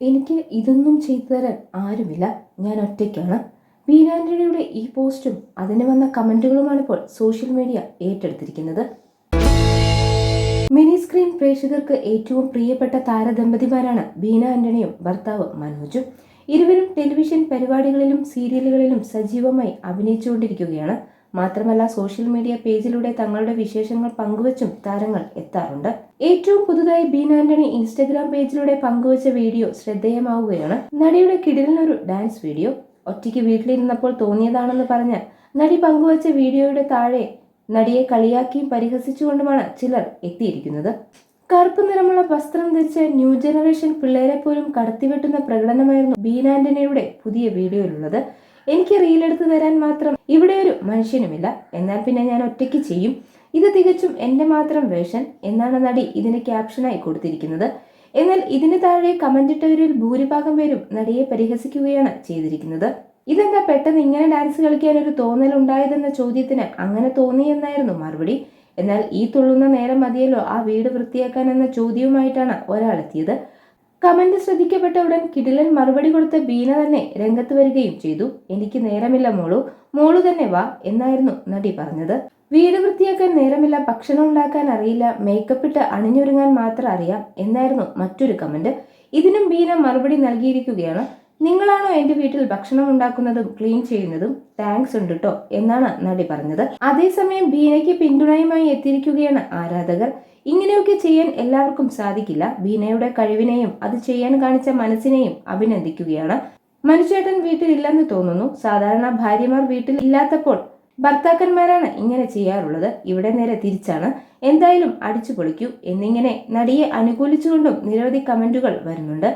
എനിക്ക് ഇതൊന്നും ചെയ്തു തരാൻ ആരുമില്ല. ഞാൻ ഒറ്റയ്ക്കാണ്. ബീനാന്റണിയുടെ ഈ പോസ്റ്റും അതിന് വന്ന കമന്റുകളുമാണ് ഇപ്പോൾ സോഷ്യൽ മീഡിയ ഏറ്റെടുത്തിരിക്കുന്നത്. മിനി സ്ക്രീൻ പ്രേക്ഷകർക്ക് ഏറ്റവും പ്രിയപ്പെട്ട താരദമ്പതിമാരാണ് ബീന ആന്റണിയും ഭർത്താവ് മനോജും. ഇരുവരും ടെലിവിഷൻ പരിപാടികളിലും സീരിയലുകളിലും സജീവമായി അഭിനയിച്ചുകൊണ്ടിരിക്കുകയാണ്. മാത്രമല്ല സോഷ്യൽ മീഡിയ പേജിലൂടെ തങ്ങളുടെ വിശേഷങ്ങൾ പങ്കുവച്ചും താരങ്ങൾ എത്താറുണ്ട്. ഏറ്റവും പുതുതായി ബീൻ ആന്റണി ഇൻസ്റ്റഗ്രാം പേജിലൂടെ പങ്കുവച്ച വീഡിയോ ശ്രദ്ധേയമാവുകയാണ്. നടിയുടെ കിടിലിനൊരു ഡാൻസ് വീഡിയോ. ഒറ്റയ്ക്ക് വീട്ടിലിരുന്നപ്പോൾ തോന്നിയതാണെന്ന് പറഞ്ഞ് നടി പങ്കുവച്ച വീഡിയോയുടെ താഴെ നടിയെ കളിയാക്കിയും പരിഹസിച്ചുകൊണ്ടുമാണ് ചിലർ എത്തിയിരിക്കുന്നത്. കറുപ്പ് നിറമുള്ള വസ്ത്രം ധരിച്ച ന്യൂ ജനറേഷൻ പിള്ളേരെ പോലും കടത്തിവെട്ടുന്ന പ്രകടനമായിരുന്നു ബീന ആന്റണിയുടെ പുതിയ വീഡിയോയിലുള്ളത്. എനിക്ക് റീലെടുത്ത് തരാൻ മാത്രം ഇവിടെ ഒരു മനുഷ്യനുമില്ല. എന്നാൽ പിന്നെ ഞാൻ ഒറ്റയ്ക്ക് ചെയ്യും. ഇത് തികച്ചും എന്റെ മാത്രം വേഷൻ എന്നാണ് നടി ഇതിന് ക്യാപ്ഷനായി കൊടുത്തിരിക്കുന്നത്. എന്നാൽ ഇതിന് താഴെ കമന്റ് ഇട്ടവരിൽ ഭൂരിഭാഗം പേരും നടിയെ പരിഹസിക്കുകയാണ് ചെയ്തിരിക്കുന്നത്. ഇതെന്താ പെട്ടെന്ന് ഇങ്ങനെ ഡാൻസ് കളിക്കാൻ ഒരു തോന്നൽ ഉണ്ടായതെന്ന ചോദ്യത്തിന് അങ്ങനെ തോന്നിയെന്നായിരുന്നു മറുപടി. എന്നാൽ ഈ തുള്ളുന്ന നേരം മതിയല്ലോ ആ വീട് വൃത്തിയാക്കാൻ എന്ന ചോദ്യവുമായിട്ടാണ് ഒരാൾ എത്തിയത് കമന്റ് ശ്രദ്ധിക്കപ്പെട്ട ഉടൻ കിടിലൻ മറുപടി കൊടുത്ത ബീന തന്നെ രംഗത്ത് വരികയും ചെയ്തു. എനിക്ക് നേരമില്ല മോളു. മോളു തന്നെ വാ എന്നായിരുന്നു നടി പറഞ്ഞത്. വീട് വൃത്തിയാക്കാൻ നേരമില്ല ഭക്ഷണം ഉണ്ടാക്കാൻ അറിയില്ല മേക്കപ്പ് ഇട്ട് അണിഞ്ഞൊരുങ്ങാൻ മാത്രം അറിയാം എന്നായിരുന്നു മറ്റൊരു കമന്റ്. ഇതിനും ബീന മറുപടി നൽകിയിരിക്കുകയാണ്. നിങ്ങളാണോ എന്റെ വീട്ടിൽ ഭക്ഷണം ഉണ്ടാക്കുന്നതും ക്ലീൻ ചെയ്യുന്നതും? താങ്ക്സ് ഉണ്ട് കേട്ടോ എന്നാണ് നടി പറഞ്ഞത്. അതേസമയം ബീനയ്ക്ക് പിന്തുണയുമായി എത്തിയിരിക്കുകയാണ് ആരാധകർ. ഇങ്ങനെയൊക്കെ ചെയ്യാൻ എല്ലാവർക്കും സാധിക്കില്ല. ബീനയുടെ കഴിവിനെയും അത് ചെയ്യാൻ കാണിച്ച മനസ്സിനെയും അഭിനന്ദിക്കുകയാണ്. മനുചേട്ടൻ വീട്ടിലില്ലെന്ന് തോന്നുന്നു. സാധാരണ ഭാര്യമാർ വീട്ടിൽ ഇല്ലാത്തപ്പോൾ ഭർത്താക്കന്മാരാണ് ഇങ്ങനെ ചെയ്യാറുള്ളത്. ഇവിടെ നേരെ തിരിച്ചാണ്. എന്തായാലും അടിച്ചു പൊളിക്കൂ എന്നിങ്ങനെ നടിയെ അനുകൂലിച്ചുകൊണ്ടും നിരവധി കമന്റുകൾ വരുന്നുണ്ട്.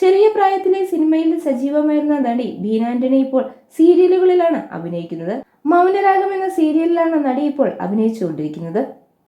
ചെറിയ പ്രായത്തിലെ സിനിമയിൽ സജീവമായിരുന്ന നടി ബീന ആന്റണി ഇപ്പോൾ സീരിയലുകളിലാണ് അഭിനയിക്കുന്നത്. മൗനരാഗം എന്ന സീരിയലിലാണ് നടി ഇപ്പോൾ അഭിനയിച്ചുകൊണ്ടിരിക്കുന്നത്.